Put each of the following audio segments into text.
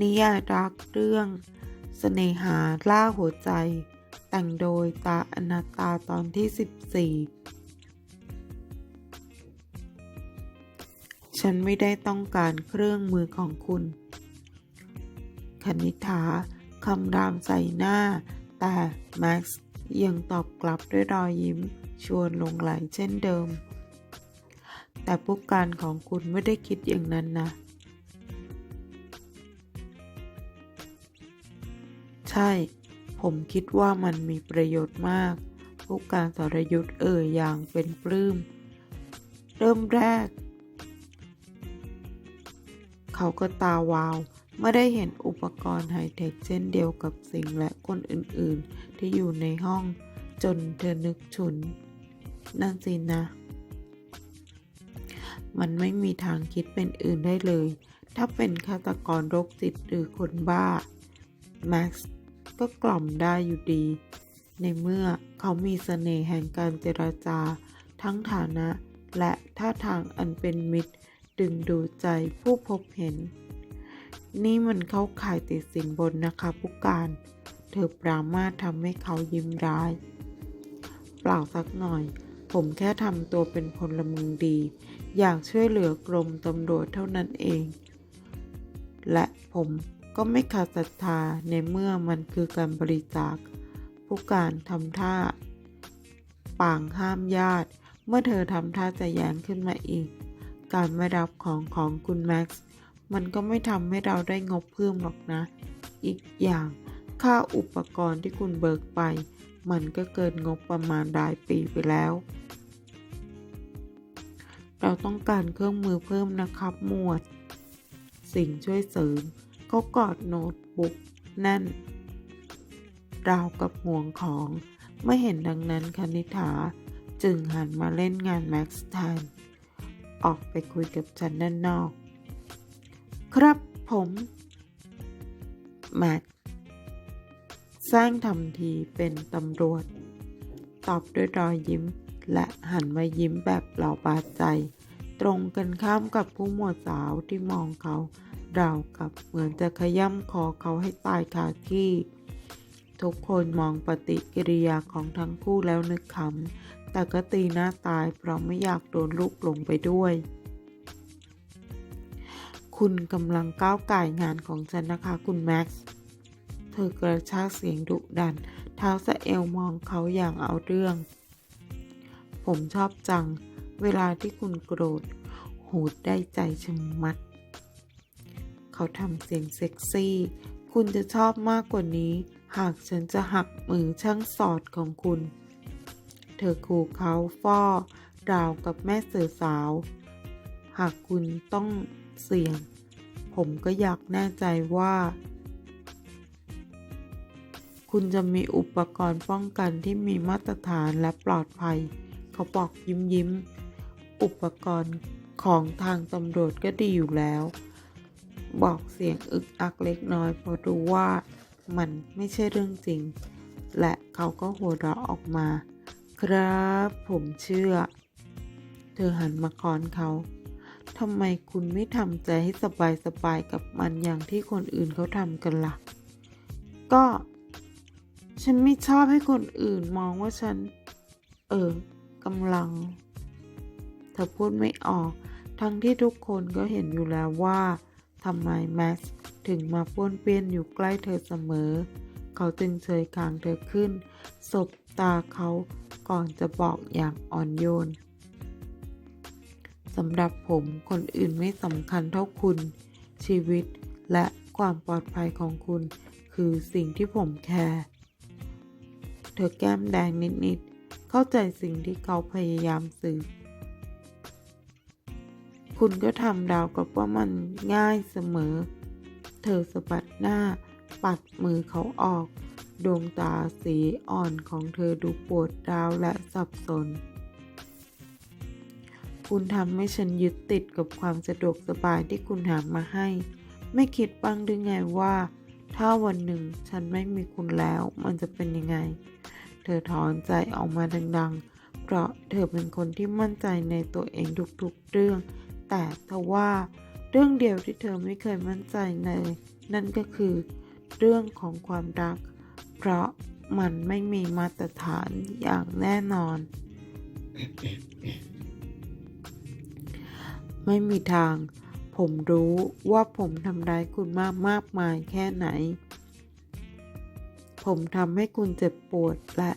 นิยายรักเรื่อง เสน่หาล่าหัวใจ แต่งโดยตาอนาตาตอนที่ 14 ฉันไม่ได้ต้องการเครื่องมือของคุณคณิษฐาคำรามใส่หน้า แต่แม็กซ์ยังตอบกลับด้วยรอยยิ้มชวนลงไหลเช่นเดิม แต่ผู้การของคุณไม่ได้คิดอย่างนั้นนะ ใช่ ผมคิดว่ามันมีประโยชน์มาก ผู้การสรยุทธ์เอ่ยอย่างเป็นปลื้ม เริ่มแรก เขาก็ตาวาวเมื่อได้เห็นอุปกรณ์ไฮเทคเช่นเดียวกับสิ่งและคนอื่นๆ ที่อยู่ในห้องจนเธอนึกฉุน นั่นสินะ มันไม่มีทางคิดเป็นอื่นได้เลย ถ้าเป็นฆาตกรโรคจิตหรือคนบ้า แม็กซ์ ก็กล่อมได้อยู่ดี ในเมื่อเขามีเสน่ห์แห่งการเจรจา ทั้งฐานะและท่าทางอันเป็นมิตร ดึงดูดใจผู้พบเห็น นี่มันเข้าข่ายติดสินบนนะคะผู้การ เธอปรามาทำให้เขายิ้มร้าย เปล่าสักหน่อย ผมแค่ทำตัวเป็นพลเมืองดี อยากช่วยเหลือกรมตำรวจเท่านั้นเอง และผม ก็ไม่ขาดศรัทธาในเมื่อมันคือการบริจาค ผู้การทำท่าป่างห้ามญาติ เมื่อเธอทำท่าจะแย้งขึ้นมาอีก การไม่รับของของคุณแม็กซ์มันก็ไม่ทำให้เราได้งบเพิ่มหรอกนะ อีกอย่าง ค่าอุปกรณ์ที่คุณเบิกไป มันก็เกินงบประมาณรายปีไปแล้ว เราต้องการเครื่องมือเพิ่มนะครับหมวด สิ่งช่วยเสริม เขากอดโน้ตบุ๊กแน่นราวกับห่วงของเมื่อเห็นดังนั้นคณิษฐาจึงหันมาเล่นงานแม็กซ์แทนออกไปคุยกับฉันด้านนอก ครับผมแม็กสร้างทำทีเป็นตำรวจ ตอบด้วยรอยยิ้ม และหันมายิ้มแบบเหล่าบาดใจ ตรงกันข้ามกับผู้หมวดสาวที่มองเขา ราวกับเหมือนจะขย่ำคอเขาให้ตายคาที่ ทุกคนมองปฏิกิริยาของทั้งคู่แล้วนึกขำแต่ก็ตีหน้าตายเพราะไม่อยากโดนลูกหลงไปด้วย คุณกำลังก้าวไก่งานของฉันนะคะคุณแม็กซ์เธอกระชากเสียงดุดัน เท้าสะเอลมองเขาอย่างเอาเรื่อง ผมชอบจัง เวลาที่คุณโกรธหูดได้ใจชะมัด เขาทำเสียงเซ็กซี่ คุณจะชอบมากกว่านี้ หากฉันจะหักมือช่างสอดของคุณ เธอขู่เขาฟ้อราวกับแม่เสือสาว หากคุณต้องเสี่ยง ผมก็อยากแน่ใจว่า คุณจะมีอุปกรณ์ป้องกันที่มีมาตรฐานและปลอดภัย เขาบอกยิ้มยิ้ม อุปกรณ์ของทางตำรวจก็ดีอยู่แล้ว บอกเสียงอึกอักเล็กน้อยเพราะรู้ว่ามันไม่ใช่เรื่องจริง และเขาก็หัวเราะออกมา ครับผมเชื่อ เธอหันมาคอนเขาทำไมคุณไม่ทำใจให้สบายๆกับมันอย่างที่คนอื่นเขาทำกันละ่ะ ก็ ฉันไม่ชอบให้คนอื่นมองว่าฉัน เออกำลัง เธอพูดไม่ออก ทั้งที่ทุกคนก็เห็นอยู่แล้วว่า ทำไมแม็กซ์ถึงมาป้วนเปี้ยนอยู่ใกล้เธอเสมอ เขาจึงเฉยคางเธอขึ้น สบตาเขาก่อนจะบอกอย่างอ่อนโยนสำหรับผมคนอื่นไม่สำคัญเท่าคุณ ชีวิตและความปลอดภัยของคุณ คือสิ่งที่ผมแคร์เธอแก้มแดงนิด ๆ เข้าใจสิ่งที่เขาพยายามสื่อ คุณก็ทำดาวกับว่ามันง่ายเสมอ เธอสะบัดหน้า ปัดมือเขาออก ดวงตาสีอ่อนของเธอดูปวดร้าวและสับสน คุณทำให้ฉันยึดติดกับความสะดวกสบายที่คุณหามาให้ ไม่คิดบ้างหรือไงว่า ถ้าวันหนึ่งฉันไม่มีคุณแล้วมันจะเป็นยังไง เธอถอนใจออกมาดังๆ เพราะเธอเป็นคนที่มั่นใจในตัวเองทุกๆเรื่อง แต่ทว่าด้วยรื่องเดียวที่เธอไม่เคยมั่นใจเลยนั่นก็คือ เรื่องของความรัก เพราะมันไม่มีมาตรฐานอย่างแน่นอน ไม่มีทาง ผมรู้ว่าผมทำร้ายคุณมากมากมายแค่ไหน ผมทำให้คุณเจ็บปวดและ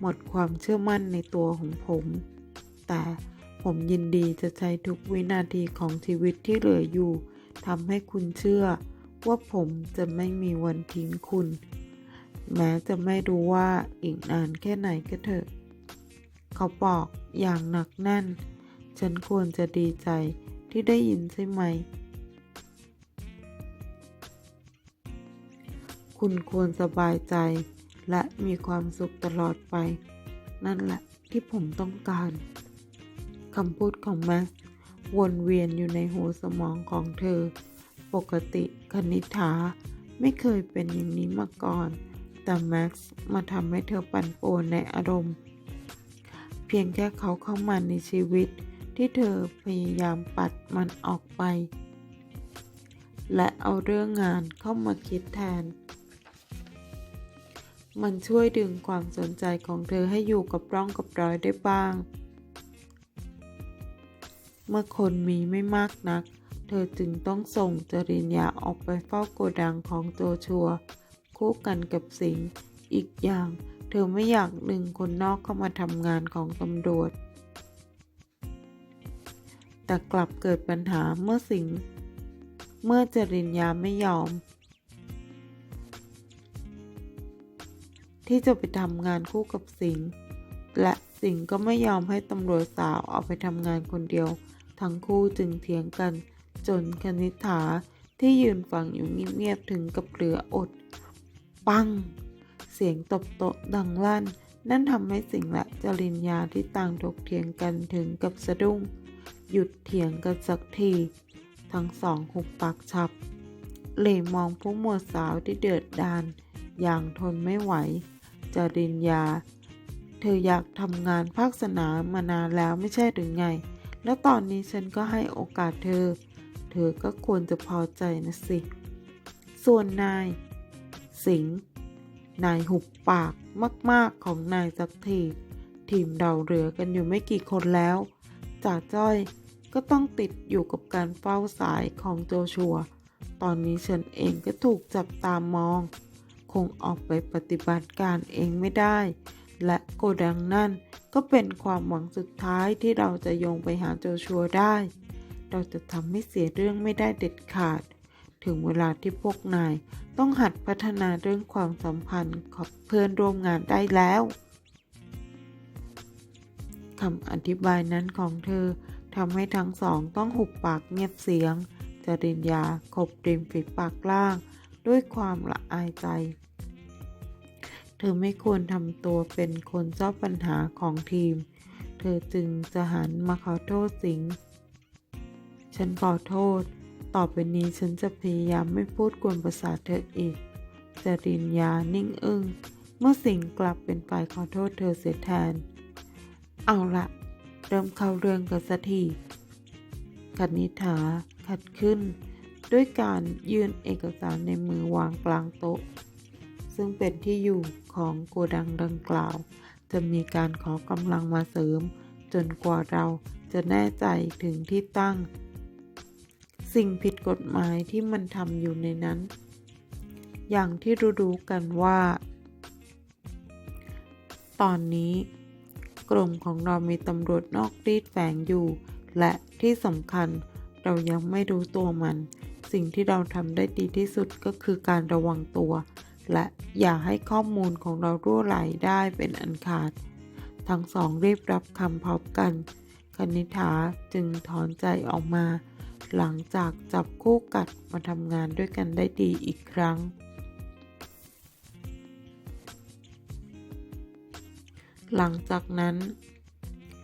หมดความเชื่อมั่นในตัวของผม แต่ ผมยินดีจะใช้ทุกวินาทีของชีวิตที่เหลืออยู่ทำให้คุณเชื่อ ว่าผมจะไม่มีวันทิ้งคุณ แม้จะไม่รู้ว่าอีกนานแค่ไหนก็เถอะ เขาบอกอย่างหนักแน่น ฉันควรจะดีใจที่ได้ยินใช่ไหม คุณควรสบายใจและมีความสุขตลอดไป นั่นแหละที่ผมต้องการ คำพูดของแม็กซ์วนเวียนอยู่ในหัวสมองของเธอ ปกติคณิษฐาไม่เคยเป็นอย่างนี้มาก่อน แต่แม็กซ์มาทำให้เธอปั่นป่วนในอารมณ์ เพียงแค่เขาเข้ามาในชีวิตที่เธอพยายามปัดมันออกไป และเอาเรื่องงานเข้ามาคิดแทน มันช่วยดึงความสนใจของเธอให้อยู่กับร่องกับรอยได้บ้าง เมื่อคนมีไม่มากนัก เธอจึงต้องส่งจริญญาออกไปเฝ้าโกดังของโจชัว คู่กันกับสิงห์อีกอย่าง เธอไม่อยากดึงคนนอกเข้ามาทำงานของตำรวจ แต่กลับเกิดปัญหาเมื่อสิงห์เมื่อจริญญาไม่ยอม ที่จะไปทำงานคู่กับสิงห์และสิงห์ก็ไม่ยอมให้ตำรวจสาวเอาไปทำงานคนเดียว ทั้งคู่จึงเถียงกัน จนคณิษฐาที่ยืนฟังอยู่เงียบๆถึงกับเหลืออด ปัง เสียงตบโต๊ะดังลั่น นั่นทำให้สิงห์และจริญญาที่ต่างถกเถียงกันถึงกับสะดุ้ง หยุดเถียงกันสักที ทั้งสองหุบปากฉับเหล่มองผู้หมวดสาวที่เดือดดาน อย่างทนไม่ไหว จริญญา เธออยากทำงานภาคสนามมานานแล้วไม่ใช่หรือไง แล้วตอนนี้ฉันก็ให้โอกาสเธอ เธอก็ควรจะพอใจนะสิ ส่วนนาย สิงห์นายหุบปากมาก ๆ ของนายสักที ทีมเราเหลือกันอยู่ไม่กี่คนแล้ว จากจ้อยก็ต้องติดอยู่กับการเฝ้าสายของโจชัว ตอนนี้ฉันเองก็ถูกจับตามมอง คงออกไปปฏิบัติการเองไม่ได้ และโกดังนั่น ก็เป็นความหวังสุดท้ายที่เราจะโยงไปหาโจชัวได้ เราจะทำให้เสียเรื่องไม่ได้เด็ดขาด ถึงเวลาที่พวกนายต้องหัดพัฒนาเรื่องความสัมพันธ์กับเพื่อนร่วมงานได้แล้วคำอธิบายนั้นของเธอทำให้ทั้งสองต้องหุบปากเงียบเสียงจริญญาขบริมฝีปากล่าง ด้วยความละอายใจ เธอไม่ควรทำตัวเป็นคนเจ้าปัญหาของทีม เธอจึงจะหันมาขอโทษสิงห์ฉันขอโทษ ต่อไปนี้ฉันจะพยายามไม่พูดกวนประสาทเธออีกจริญญานิ่งอึง้ง เมื่อสิงห์กลับเป็นฝ่ายขอโทษเธอเสียแทน เอาละเริ่มเข้าเรื่องกันสักทีคณิษฐาขัดขึ้น ด้วยการยื่นเอกสารในมือวางกลางโต๊ะ ซึ่งเป็นที่อยู่ของโกดังดังกล่าว จะมีการขอกำลังมาเสริม จนกว่าเราจะแน่ใจถึงที่ตั้ง สิ่งผิดกฎหมายที่มันทำอยู่ในนั้น อย่างที่รู้ๆกันว่า ตอนนี้กลุ่มของเรามีตำรวจนอกรีดแฝงอยู่ และที่สำคัญเรายังไม่รู้ตัวมัน สิ่งที่เราทำได้ดีที่สุดก็คือการระวังตัว และอย่าให้ข้อมูลของเรารั่วไหลได้เป็นอันขาด ทั้งสองรีบรับคำพร้อมกันคณิฐาจึงถอนใจออกมา หลังจากจับคู่กัดมาทำงานด้วยกันได้ดีอีกครั้ง หลังจากนั้น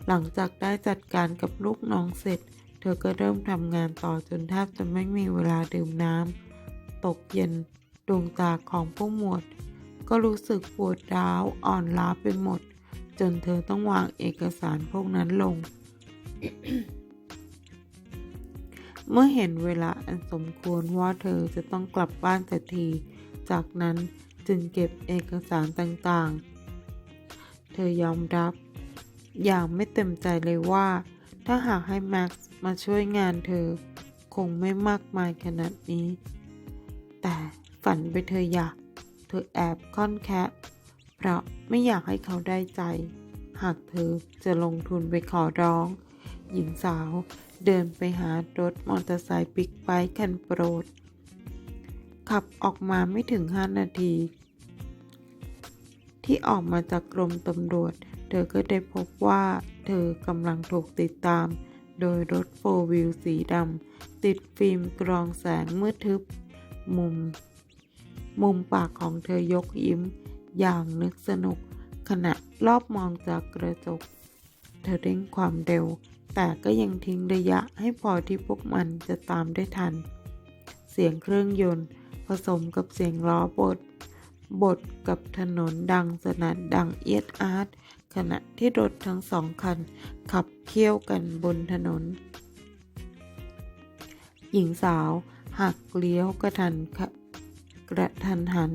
หลังจากได้จัดการกับลูกน้องเสร็จ เธอก็เริ่มทำงานต่อจนแทบจะไม่มีเวลาดื่มน้ำตกเย็น ดวงตาของผู้หมวด ก็รู้สึกปวดร้าวอ่อนล้าไปหมด จนเธอต้องวางเอกสารพวกนั้นลง เมื่อเห็นเวลาอันสมควรว่าเธอจะต้องกลับบ้านสักที จากนั้นจึงเก็บเอกสารต่างๆ เธอยอมรับ อย่างไม่เต็มใจเลยว่า ถ้าหากให้แม็กซ์มาช่วยงานเธอ คงไม่มากมายขนาดนี้ ฝันไปเธออยาก เธอแอบค่อนแคะเพราะไม่อยากให้เขาได้ใจ หากเธอจะลงทุนไปขอร้อง หญิงสาวเดินไปหารถมอเตอร์ไซค์บิ๊กไบค์คันโปรด ขับออกมาไม่ถึง 5 นาที ที่ออกมาจากกรมตำรวจ เธอก็ได้พบว่าเธอกำลังถูกติดตาม โดยรถโฟวิลสีดำติดฟิล์มกรองแสงมืดทึบ มุม มุมปากของเธอยกยิ้ม อย่างนึกสนุก ขณะรอบมองจากกระจก เธอเร่งความเร็ว แต่ก็ยังทิ้งระยะให้พอที่พวกมันจะตามได้ทัน เสียงเครื่องยนต์ ผสมกับเสียงล้อบดบดกับถนนดังสนั่นดังเอียดอาร์ตขณะที่รถทั้งสองคัน ขับเคี่ยวกันบนถนน หญิงสาวหักเลี้ยวกระทันขะ กระทันหัน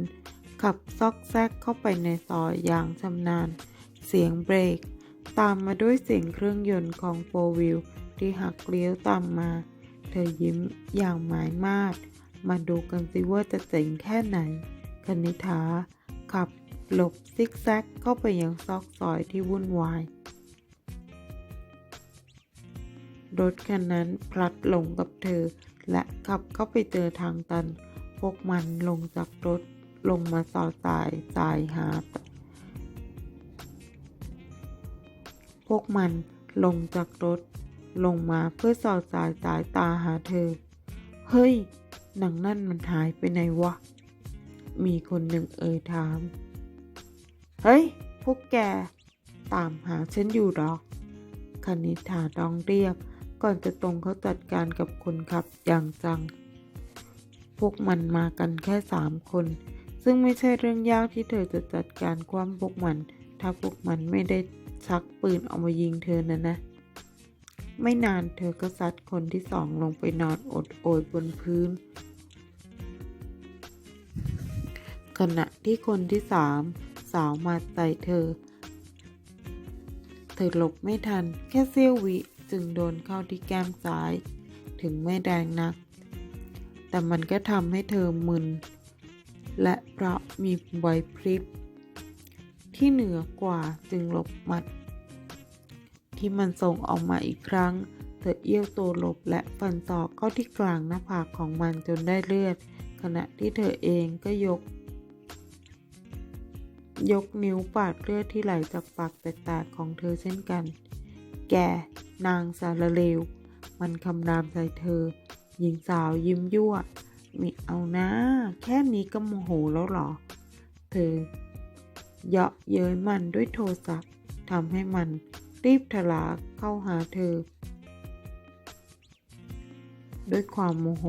ขับซอกแซกเข้าไปในซอยอย่างชำนาญ เสียงเบรก ตามมาด้วยเสียงเครื่องยนต์ของโฟวิลที่หักเลี้ยวตามมา เธอยิ้มอย่างหมายมาดมาดูกันสิว่าจะเจ๋งแค่ไหน คณิธาขับหลบซิกแซกเข้าไปยังซอกซอยที่วุ่นวาย รถคันนั้นพลัดหลงกับเธอและขับเข้าไปเจอทางตัน วกมันลงจากรถลงมาสอดสายสายหาพวกมันลงจากรถลงมาเพื่อสอดสายสายตาหาเธอ เฮ้ย หนังนั่นมันหายไปไหนวะ มีคนหนึ่งเอ่ยถาม เฮ้ย พวกแก ตามหาฉันอยู่หรอ คณิธาร้องเรียก ก่อนจะตรงเขาจัดการกับคนขับอย่างจัง พวกมันมากันแค่สามคน ซึ่งไม่ใช่เรื่องยากที่เธอจะจัดการความพวกมัน ถ้าพวกมันไม่ได้ชักปืนเอามายิงเธอนะนะ ไม่นานเธอก็ซัดคนที่สองลงไปนอนอดโอยบนพื้น ขณะที่คนที่สามสาวมาใส่เธอ เธอหลบไม่ทันแค่เสี้ยววิจึงโดนเข้าที่แก้มซ้าย ถึงไม่แดงนัก แต่มันก็ทำให้เธอมึน และเพราะมีไหวพริบ ที่เหนือกว่าจึงหลบมัด ที่มันส่งออกมาอีกครั้ง เธอเอี้ยวตัวหลบและฟันศอกเข้าที่กลางหน้าผากของมันจนได้เลือด ขณะที่เธอเองก็ยก ยกนิ้วปาดเลือดที่ไหลจากปากแตกๆของเธอเช่นกัน แกนางสารเลว มันคำรามใส่เธอ หญิงสาวยิ้มยั่วมิเอานะ แค่นี้ก็โมโหแล้วหรอ เธอ เยาะเย้ยมันด้วยโทสะทำให้มันรีบทลาเข้าหาเธอ ด้วยความโมโห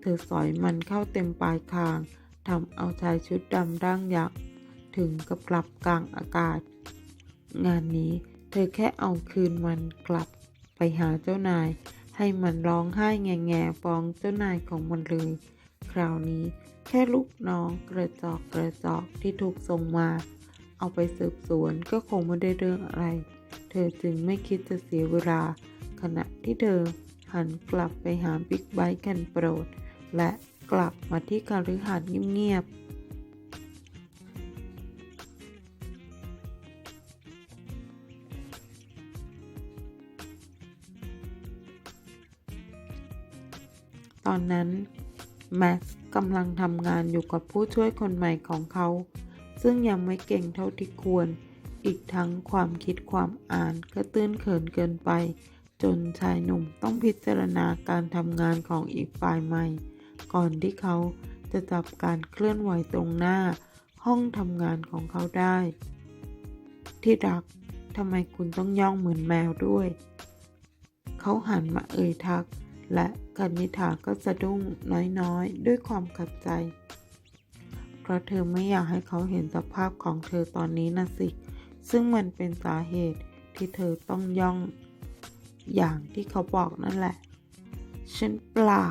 เธอสอยมันเข้าเต็มปลายคางทำเอาชายชุดดำร่างยักษ์ถึงกับกลับกลางอากาศ งานนี้เธอแค่เอาคืนมันกลับไปหาเจ้านาย ให้มันร้องไห้แง่แง่ฟ้องเจ้านายของมันเลย คราวนี้แค่ลูกน้องกระจอกกระจอกที่ถูกส่งมา เอาไปสืบสวนก็คงไม่ได้เรื่องอะไร เธอจึงไม่คิดจะเสียเวลา ขณะที่เธอหันกลับไปหาบิ๊กไบค์กันโปรด และกลับมาที่คารฤหาสน์เงียบๆ อนนั้นแม็กซ์กำลังทำงานอยู่กับผู้ช่วยคนใหม่ของเขา ซึ่งยังไม่เก่งเท่าที่ควร อีกทั้งความคิดความอ่านก็ตื้นเขินเกินไป จนชายหนุ่มต้องพิจารณาการทำงานของอีกฝ่ายใหม่ ก่อนที่เขาจะจับการเคลื่อนไหวตรงหน้า ห้องทำงานของเขาได้ ที่รักทำไมคุณต้องย่องเหมือนแมวด้วย เขาหันมาเอ่ยทัก และกนิษฐาก็สะดุ้งน้อยๆ ด้วยความขัดใจ เพราะเธอไม่อยากให้เขาเห็นสภาพของเธอตอนนี้นะสิ ซึ่งมันเป็นสาเหตุที่เธอต้องย่อง อย่างที่เขาบอกนั่นแหละ ฉันเปล่า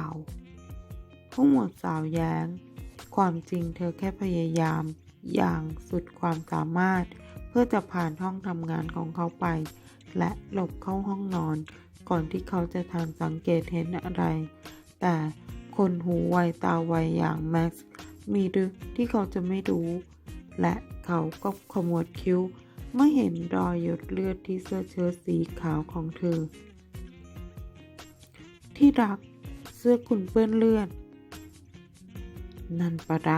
ผู้หมวดสาวแย้ง ความจริงเธอแค่พยายาม อย่างสุดความสามารถ เพื่อจะผ่านห้องทำงานของเขาไป และหลบเข้าห้องนอน ก่อนที่เขาจะทันสังเกตเห็นอะไร แต่คนหูไวตาไวอย่างแม็กซ์มีหรือที่เขาจะไม่รู้ และเขาก็ขมวดคิ้วเมื่อเห็นรอยหยดเลือดที่เสื้อเชิ้ตสีขาวของเธอ ที่รักเสื้อคุณเปื้อนเลือด นั่นปะไร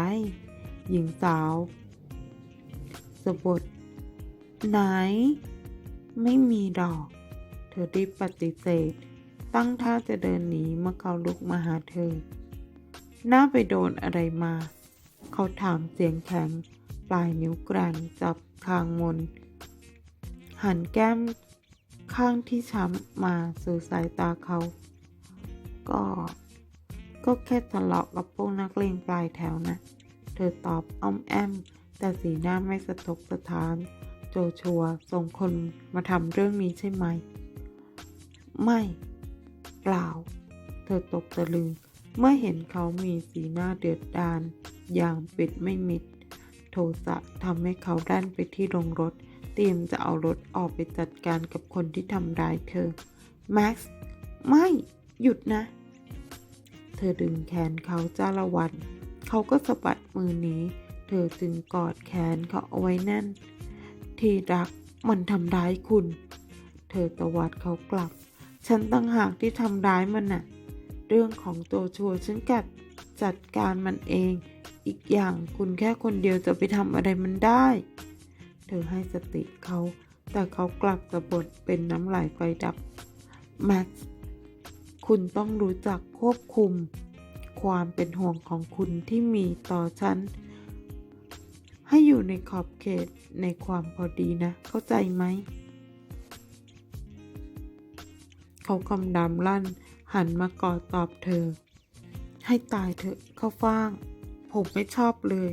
หญิงสาวสะบดไหน ไม่มีดอก เธอรีบปฏิเสธ ตั้งท่าจะเดินหนีเมื่อเขาลุกมาหาเธอ หน้าไปโดนอะไรมา เขาถามเสียงแข็ง ปลายนิ้วกลางจับคางมน หันแก้มข้างที่ช้ำมาสู่สายตาเขา ก็ ก็แค่ทะเลาะกับพวกนักเลงปลายแถวนะ เธอตอบอ้อมแอม แต่สีหน้าไม่สะทกสะท้าน โจชัวส่งคนมาทำเรื่องนี้ใช่ไหม ไม่เปล่า เธอตกตะลึง เมื่อเห็นเขามีสีหน้าเดือดดาลอย่างปิดไม่มิด โทสะทำให้เขาด้านไปที่โรงรถ เตรียมจะเอารถออกไปจัดการกับคนที่ทำร้ายเธอ แม็กซ์ ไม่ หยุดนะ เธอดึงแขนเขาจ้าละวัน เขาก็สะบัดมือหนีเธอจึงกอดแขนเขาเอาไว้แน่น ที่รักมันทำร้ายคุณ เธอตวัดเขากลับ ฉันตั้งหากที่ทำร้ายมันน่ะ เรื่องของตัวชัวร์ฉันกัดจัดการมันเอง อีกอย่างคุณแค่คนเดียวจะไปทำอะไรมันได้ เธอให้สติเขา แต่เขากลับสะบดเป็นน้ำไหลไฟดับแม็กซ์คุณต้องรู้จักควบคุม ความเป็นห่วงของคุณที่มีต่อฉัน ให้อยู่ในขอบเขตในความพอดีนะ เข้าใจไหม เขาคำดำลั่น หันมากอดตอบเธอ ให้ตายเถอะเข้าฟ่าง ผมไม่ชอบเลย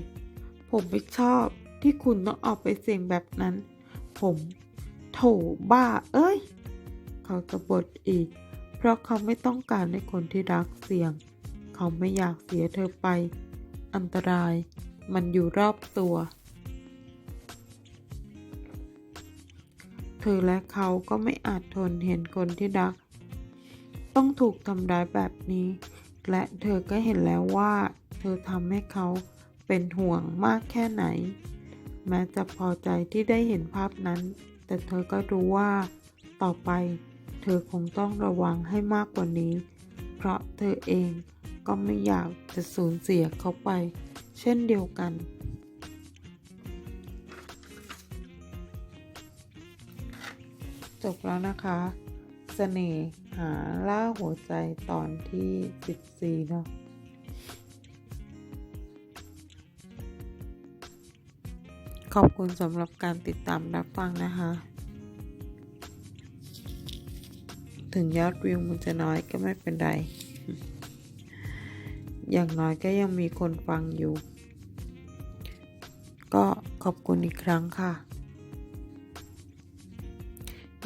ผมไม่ชอบที่คุณต้องออกไปเสี่ยงแบบนั้น ผมโถบ้าเอ้ย เขากบฏอีก เพราะเขาไม่ต้องการให้คนที่รักเสี่ยง เขาไม่อยากเสียเธอไป อันตรายมันอยู่รอบตัว เธอและเขาก็ไม่อาจทนเห็นคนที่รัก ต้องถูกทำร้ายแบบนี้ และเธอก็เห็นแล้วว่า เธอทำให้เขาเป็นห่วงมากแค่ไหน แม้จะพอใจที่ได้เห็นภาพนั้น แต่เธอก็รู้ว่าต่อไปเธอคงต้องระวังให้มากกว่านี้ เพราะเธอเองก็ไม่อยากจะสูญเสียเขาไป เช่นเดียวกัน จบแล้วนะคะเสน่หาล่าหัวใจตอนที่ 14 เนาะขอบคุณสำหรับการติดตามรับฟังนะคะ ถึงยอดวิวมันจะน้อยก็ไม่เป็นไร อย่างน้อยก็ยังมีคนฟังอยู่ ก็ขอบคุณอีกครั้งค่ะ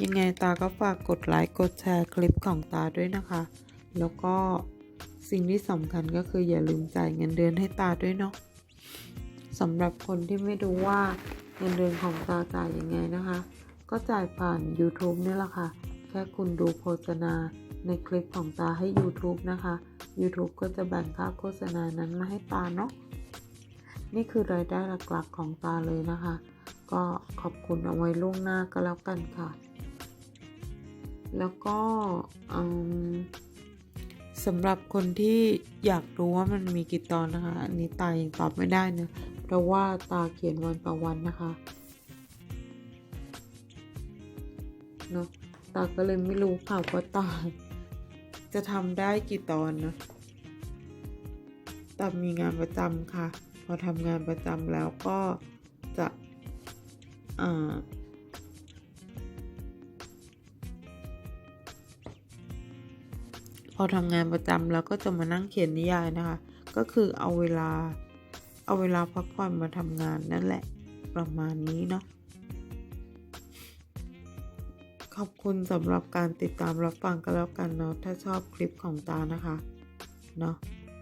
ยังไงตาก็ฝากกดไลค์กดแชร์คลิปของตาด้วยนะคะ แล้วก็สิ่งที่สำคัญก็คืออย่าลืมจ่ายเงินเดือนให้ตาด้วยเนาะสำหรับคนที่ไม่รู้ว่าเงินเดือนของตาจ่ายยังไงนะคะ ก็จ่ายผ่าน YouTube นี่แหละค่ะ แค่คุณดูโฆษณาในคลิปของตาให้ YouTube นะคะ YouTube ก็จะแบ่งค่าโฆษณานั้นมาให้ตาเนาะนี่คือรายได้หลักๆของตาเลยนะคะ ก็ขอบคุณเอาไว้ล่วงหน้าก็แล้วกันค่ะ แล้วก็สำหรับคนที่อยากรู้ว่ามันมีกี่ตอนนะคะ อันนี้ตายังตอบไม่ได้นะเพราะว่าตาเขียนวันต่อวันนะคะเนอะตาก็เลยไม่รู้ค่ะว่าตาจะทำได้กี่ตอนนะตามีงานประจำค่ะ พอทำงานประจำแล้วก็จะอ่า พอทำงานประจำแล้วก็จะมานั่งเขียนนิยายนะคะ ก็คือเอาเวลา เอาเวลาพักผ่อนมาทำงานนั่นแหละประมาณนี้เนาะขอบคุณสำหรับการติดตามรับฟังกันแล้วกันเนาะถ้าชอบคลิปของตานะคะเนาะ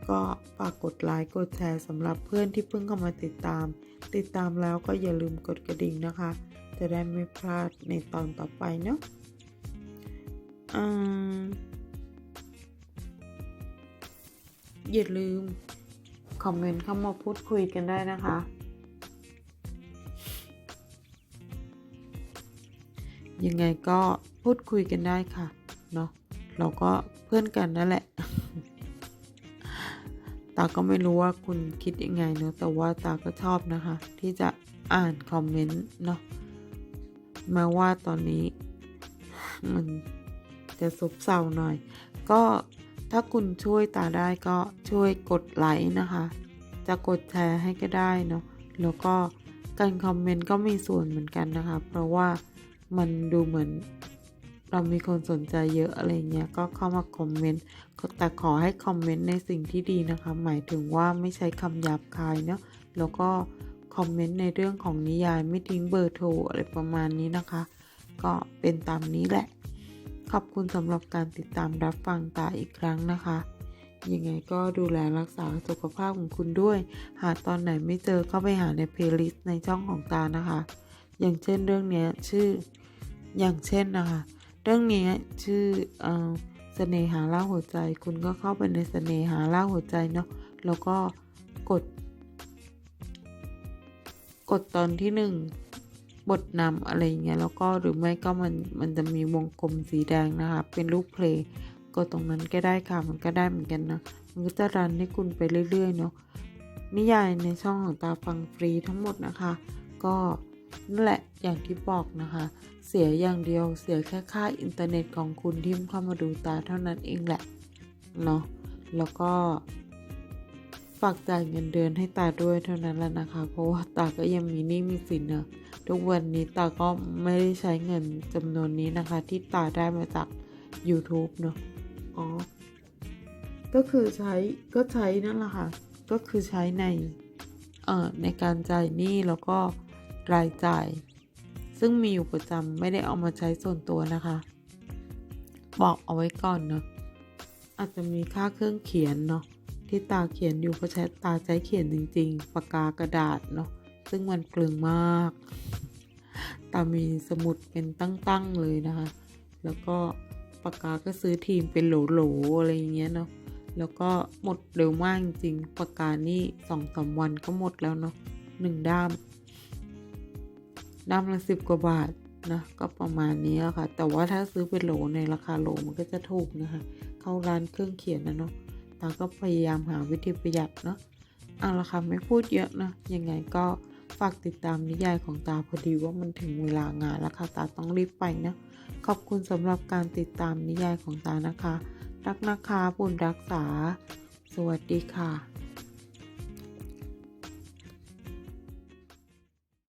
ก็ฝากกดไลค์กดแชร์สำหรับเพื่อนที่เพิ่งเข้ามาติดตาม ติดตามแล้วก็อย่าลืมกดกระดิ่งนะคะ จะได้ไม่พลาดในตอนต่อไปเนาะอืม อย่าลืม คอมเมนต์เข้ามาพูดคุยกันได้นะคะ ยังไงก็พูดคุยกันได้ค่ะ เนาะเราก็เพื่อนกันนั่นแหละตาก็ไม่รู้ว่าคุณคิดยังไงเนอะแต่ว่าตาก็ชอบนะคะ ที่จะอ่านคอมเมนต์เนาะแม้ว่าตอนนี้มันจะซบเซาหน่อย ก็ ถ้าคุณช่วยตาได้ก็ช่วยกดไลค์นะคะ จะกดแชร์ให้ก็ได้เนาะแล้วก็การคอมเมนต์ก็มีส่วนเหมือนกันนะคะ เพราะว่ามันดูเหมือน เรามีคนสนใจเยอะอะไรเงี้ยก็เข้ามาคอมเมนต์แต่ขอให้คอมเมนต์ในสิ่งที่ดีนะคะ หมายถึงว่าไม่ใช้คำหยาบคายเนาะแล้วก็คอมเมนต์ในเรื่องของนิยายไม่ทิ้งเบอร์โทรอะไรประมาณนี้นะคะ ก็เป็นตามนี้แหละ ขอบคุณสำหรับการติดตามรับฟังตาอีกครั้งนะคะ ยังไงก็ดูแลรักษาสุขภาพของคุณด้วย หาตอนไหนไม่เจอก็ไปหาในเพลย์ลิสต์ในช่องของตานะคะ อย่างเช่นเรื่องนี้ชื่อ อย่างเช่นนะคะ เรื่องนี้ชื่อเออเสน่หาล่าหัวใจ คุณก็เข้าไปในเสน่หาล่าหัวใจเนาะ แล้วก็กด กดตอนที่หนึ่ง บทนำอะไรเงี้ยแล้วก็หรือไม่ก็มันมันจะมีวงกลมสีแดงนะคะ เป็นรูปเพลงกดตรงนั้นก็ได้ค่ะมันก็ได้เหมือนกันนะ มันก็จะรันให้คุณไปเรื่อย ๆ เนาะนิยายในช่องของตาฟังฟรีทั้งหมดนะคะ ก็นั่นแหละอย่างที่บอกนะคะ เสียอย่างเดียวเสียแค่ค่าอินเทอร์เน็ตของคุณที่เข้ามาดูตาเท่านั้นเองแหละเนาะแล้วก็ ฝากจ่ายเงินเดือนให้ตาด้วยเท่านั้นแหละนะคะ เพราะว่าตาก็ยังมีหนี้มีสินนะทุกวันนี้ตาก็ไม่ได้ใช้เงินจำนวนนี้นะคะ ที่ตาได้มาจาก YouTube เนาะอ๋อ ก็คือใช้ก็ใช้นั่นแหละค่ะ ก็คือใช้ในเอ่อในการจ่ายหนี้แล้วก็รายจ่าย ซึ่งมีอยู่ประจำไม่ได้เอามาใช้ส่วนตัวนะคะ บอกเอาไว้ก่อนเนาะอาจจะมีค่าเครื่องเขียนเนาะ ที่ตาเขียนอยู่เพราะใช้ตาใช้เขียนจริง ๆ ปากกากระดาษเนาะซึ่งมันเปลืองมาก ตามีสมุดเป็นตั้งๆเลยนะคะ แล้วก็ปากกาก็ซื้อทีมเป็นโหลๆอะไรอย่างเงี้ยเนาะแล้วก็หมดเร็วมากจริงปากกานี่สองสาวันก็หมดแล้วเนาะหนึ่งด้าม ด้ามละสิบกว่าบาทนะก็ประมาณนี้ค่ะ แต่ว่าถ้าซื้อเป็นโหลในราคาโหลมันก็จะถูกนะคะ เข้าร้านเครื่องเขียนนะเนาะ ตาก็พยายามหาวิธีประหยัดเนาะเอาละค่ะไม่พูดเยอะนะยังไงก็ฝากติดตามนิยายของตาพอดีว่ามันถึงเวลางานแล้วค่ะตาต้องรีบไปนะขอบคุณสำหรับการติดตามนิยายของตานะคะ รักนะคะบุญรักษา สวัสดีค่ะ